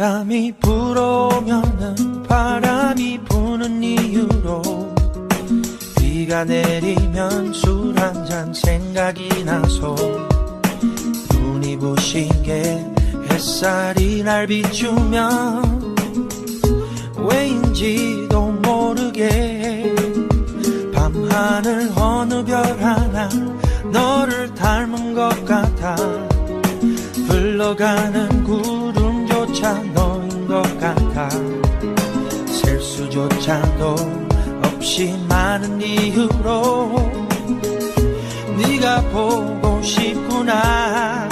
바람이 불어오면은 바람이 부는 이유로 비가 내리면 술 한 잔 생각이 나서 눈이 부시게 햇살이 날 비추면 왜인지도 모르게 밤하늘 어느 별 하나 너를 닮은 것 같아 흘러가는 조차 너인 것 같아. 셀 수조차도 없이 많은 이유로 네가 보고 싶구나.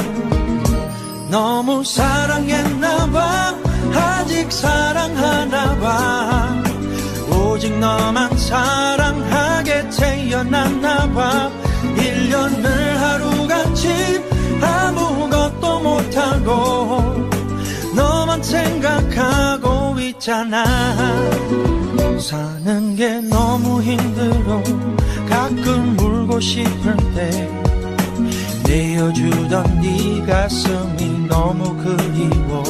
너무 사랑했나봐. 아직 사랑하나봐. 오직 너만 사랑하게 태어났나봐. 1년을 하루같이 아무것도 못하고 생각하고 있잖아. 사는 게 너무 힘들어. 가끔 울고 싶을 때 내어주던 네 가슴이 너무 그리워.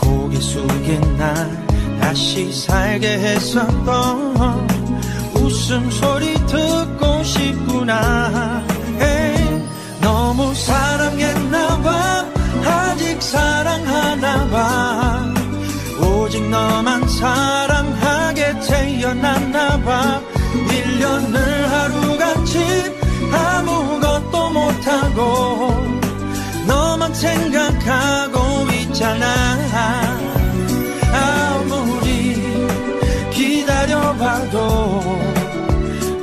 고개 숙인 날 다시 살게 했었던 웃음소리 듣고 싶구나 너만 사랑하게 태어났나 봐. 1년을 하루같이 아무것도 못하고 너만 생각하고 있잖아. 아무리 기다려봐도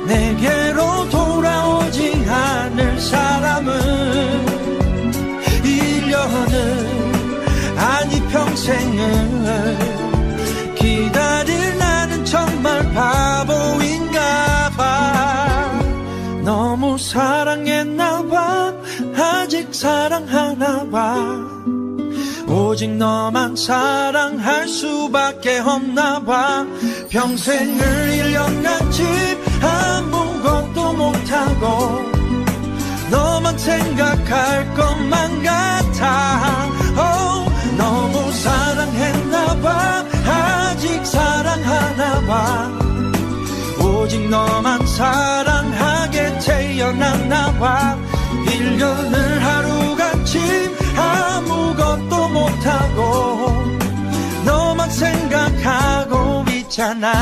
내게로 돌아오지 않을 사람은 1년을 아니 평생을 사랑하나 봐 오직 너만 사랑할 수밖에 없나 봐. 평생을 일년같이 아무것도 못하고 너만 생각할 것만 같아. Oh, 너무 사랑했나 봐. 아직 사랑하나 봐. 오직 너만 사랑하게 태어났나 봐 1년을 하루같이 아무것도 못하고 너만 생각하고 있잖아